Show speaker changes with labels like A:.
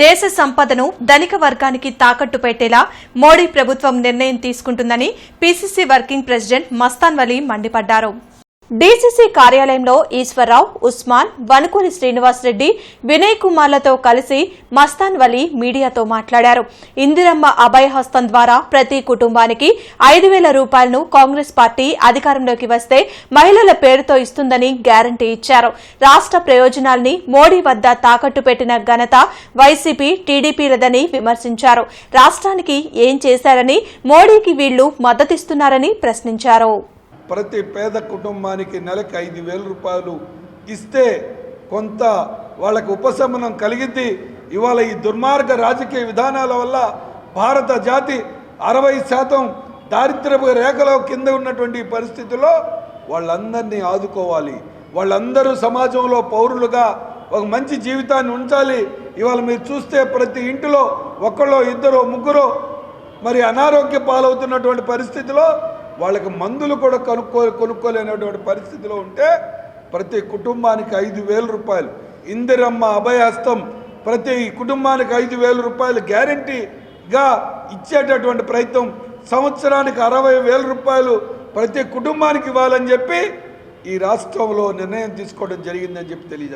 A: దేశ సంపదను ధనిక వర్గానికి తాకట్టు పెట్టేలా మోడీ ప్రభుత్వం నిర్ణయం తీసుకుంటుందని PCC working president Mastan Vali మండిపడ్డారు. డీసీసీ కార్యాలయంలో ఈశ్వరరావు ఉస్మాన్ వనుకూరి శ్రీనివాసరెడ్డి వినయ్ కుమార్లతో కలిసి మస్తాన్ వలీ మీడియాతో మాట్లాడారు. ఇందిరమ్మ అభయహస్తం ద్వారా ప్రతి కుటుంబానికి ఐదు వేల రూపాయలను కాంగ్రెస్ పార్టీ అధికారంలోకి వస్తే మహిళల పేరుతో ఇస్తుందని గ్యారంటీ ఇచ్చారు. రాష్ట్ర ప్రయోజనాల్ని మోడీ వద్ద తాకట్టు పెట్టిన ఘనత వైసీపీ టీడీపీలదని విమర్శించారు. రాష్ట్రానికి ఏం చేశారని మోడీకి వీళ్ళు మద్దతిస్తున్నారని ప్రశ్నించారు.
B: ప్రతి పేద కుటుంబానికి నెలకి ఐదు వేల రూపాయలు ఇస్తే కొంత వాళ్ళకు ఉపశమనం కలిగింది. ఇవాళ ఈ దుర్మార్గ రాజకీయ విధానాల వల్ల భారత జాతి అరవై శాతం దారిద్రపు రేఖలో కింద ఉన్నటువంటి పరిస్థితుల్లో వాళ్ళందరినీ ఆదుకోవాలి. వాళ్ళందరూ సమాజంలో పౌరులుగా ఒక మంచి జీవితాన్ని ఉంచాలి. ఇవాళ మీరు చూస్తే ప్రతి ఇంటిలో ఒకళ్ళో ఇద్దరు ముగ్గురు మరి అనారోగ్య పాలవుతున్నటువంటి పరిస్థితిలో వాళ్ళకి మందులు కూడా కనుక్కో కొనుక్కోలేనటువంటి పరిస్థితిలో ఉంటే ప్రతి కుటుంబానికి ఐదు వేల రూపాయలు. ఇందిరమ్మ అభయహస్తం ప్రతి కుటుంబానికి ఐదు వేల రూపాయలు గ్యారంటీగా ఇచ్చేటటువంటి ప్రయత్నం. సంవత్సరానికి అరవై వేల రూపాయలు ప్రతి కుటుంబానికి ఇవ్వాలని చెప్పి ఈ రాష్ట్రంలో నిర్ణయం తీసుకోవడం జరిగిందని చెప్పి తెలియజేస్తారు